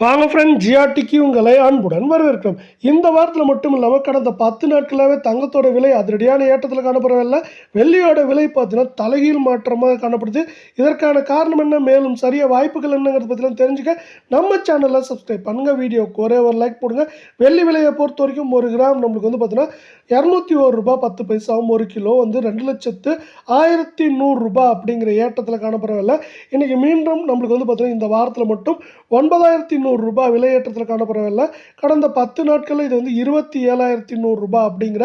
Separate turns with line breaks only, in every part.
வாங்க ஃப்ரெண்ட் ஜிஆர்டிக்கு உங்களை அன்புடன் வரவேற்கிறோம். இந்த வாரத்தில் மட்டும் இல்லாமல் கடந்த பத்து நாட்களாகவே தங்கத்தோட விலை அதிரடியான ஏற்றத்தில் காணப்படவில்லை. வெள்ளியோட விலை பார்த்தீங்கன்னா தலைகீழ் மாற்றமாக காணப்படுது. இதற்கான காரணம் என்ன? மேலும் சரிய வாய்ப்புகள் என்னங்கிறத பற்றிலாம் தெரிஞ்சுக்க நம்ம சேனலில் சப்ஸ்கிரைப் பண்ணுங்கள் வீடியோ ஒரே ஒரு லைக் போடுங்க. வெள்ளி விலையை பொறுத்த வரைக்கும் ஒரு கிராம் நம்மளுக்கு வந்து பார்த்தீங்கன்னா இரநூத்தி ஒரு ரூபாய் பத்து பைசாவும் ஒரு கிலோ வந்து ரெண்டு லட்சத்து ஆயிரத்தி நூறுரூபா அப்படிங்கிற ஏற்றத்தில் காணப்படவில்லை. இன்றைக்கி மீண்டும் நம்மளுக்கு வந்து பார்த்தீங்கன்னா இந்த வாரத்தில் மட்டும் ஒன்பதாயிரத்தி நூறுரூபா விலையேற்றத்தில் காணப்படவில்லை. கடந்த பத்து நாட்களில் இது வந்து இருபத்தி ஏழாயிரத்தி நூறுரூபா அப்படிங்கிற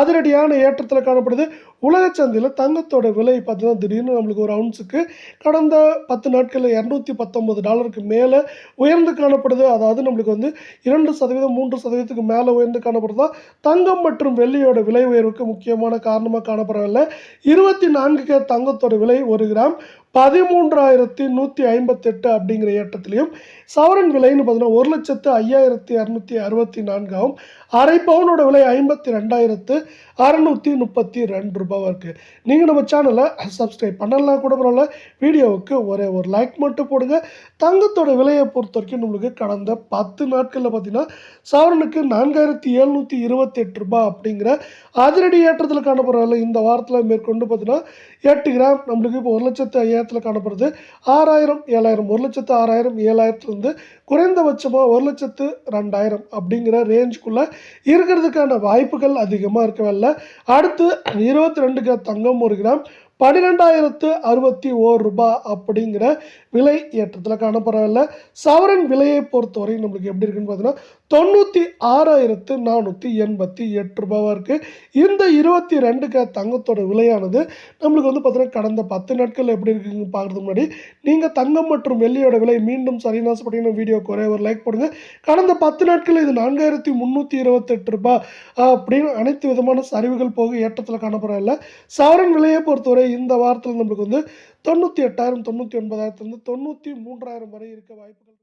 அதிரடியான ஏற்றத்தில் காணப்படுது. உலக சந்தையில் தங்கத்தோட விலை பார்த்தீங்கன்னா திடீர்னு நம்மளுக்கு ஒரு அவுன்ஸுக்கு கடந்த பத்து நாட்களில் இரநூத்தி பத்தொம்பது டாலருக்கு மேலே உயர்ந்து காணப்படுது. அதாவது நம்மளுக்கு வந்து இரண்டு சதவீதம் மூன்று சதவீதத்துக்கு மேலே உயர்ந்து காணப்படுதா தங்கம் மற்றும் வெள்ளியோட விலை உயர்வுக்கு முக்கியமான காரணமாக காணப்படவில்லை. இருபத்தி நான்கு கே தங்கத்தோட விலை ஒரு கிராம் பதிமூன்றாயிரத்தி நூற்றி ஐம்பத்தெட்டு அப்படிங்கிற ஏற்றத்திலையும் சவரன் விலைன்னு பார்த்தீங்கன்னா ஒரு லட்சத்து ஐயாயிரத்தி இரநூத்தி அறுபத்தி நான்காகவும் அரை பவுனோட விலை ஐம்பத்தி ரெண்டாயிரத்து அறநூற்றி முப்பத்தி ரெண்டு ரூபாவாக இருக்குது நீங்கள் நம்ம சேனலை சப்ஸ்கிரைப் பண்ணலாம் கூட பரவாயில்ல. வீடியோவுக்கு ஒரே ஒரு லைக் மட்டும் போடுங்க. தங்கத்தோட விலையை பொறுத்த வரைக்கும் நம்மளுக்கு கடந்த பத்து நாட்களில் பார்த்தீங்கன்னா சவரனுக்கு நான்காயிரத்தி எழுநூற்றி இருபத்தெட்டு ரூபாய் அப்படிங்கிற அதிரடி ஏற்றத்தில் காணப்படுறதில்ல இந்த வாரத்தில் மேற்கொண்டு பார்த்தீங்கன்னா எட்டு கிராம் நம்மளுக்கு இப்போ ஒரு லட்சத்து ஐயாயிரத்தில் காணப்படுறது ஆறாயிரம் ஏழாயிரம் ஒரு லட்சத்து ஆறாயிரம் ஏழாயிரத்துலேருந்து குறைந்தபட்சமாக ஒரு லட்சத்து ரெண்டாயிரம் அப்படிங்கிற ரேஞ்சுக்குள்ளே இருக்கிறதுக்கான வாய்ப்புகள் அதிகமாக இருக்கவே இல்லை. அடுத்து இருபத்தி ரெண்டு கிராம் தங்கம் ஒரு கிராம். பன்னிரெண்டாயிரத்து அறுபத்தி ஓர் ரூபாய் அப்படிங்கிற விலை ஏற்றத்தில் காணப்படவில்லை. சவரன் விலையை பொறுத்தவரை நம்மளுக்கு எப்படி இருக்குன்னு பார்த்தீங்கன்னா தொண்ணூற்றி ஆறாயிரத்து நானூற்றி எண்பத்தி எட்டு ரூபாவாக இருக்குது இந்த இருபத்தி ரெண்டு க தங்கத்தோட விலையானது நம்மளுக்கு வந்து பார்த்தீங்கன்னா கடந்த பத்து நாட்கள் எப்படி இருக்குன்னு பார்க்குறதுக்கு முன்னாடி நீங்கள் தங்கம் மற்றும் வெள்ளியோட விலை மீண்டும் சரியான ஆசைப்பட்டீங்கன்னா வீடியோ குறைய ஒரு லைக் போடுங்க. கடந்த பத்து நாட்கள் இது நான்காயிரத்தி முந்நூற்றி இருபத்தெட்டு ரூபாய் அப்படின்னு அனைத்து விதமான சரிவுகள் போக ஏற்றத்தில் காணப்படவில்லை. சவரன் விலையை பொறுத்தவரை இந்த வாரத்தில் நம்மளுக்கு வந்து தொண்ணூற்றி எட்டாயிரம் தொண்ணூற்றி ஒன்பதாயிரத்துலேருந்து தொண்ணூற்றி மூன்றாயிரம் வரை இருக்க வாய்ப்புகள்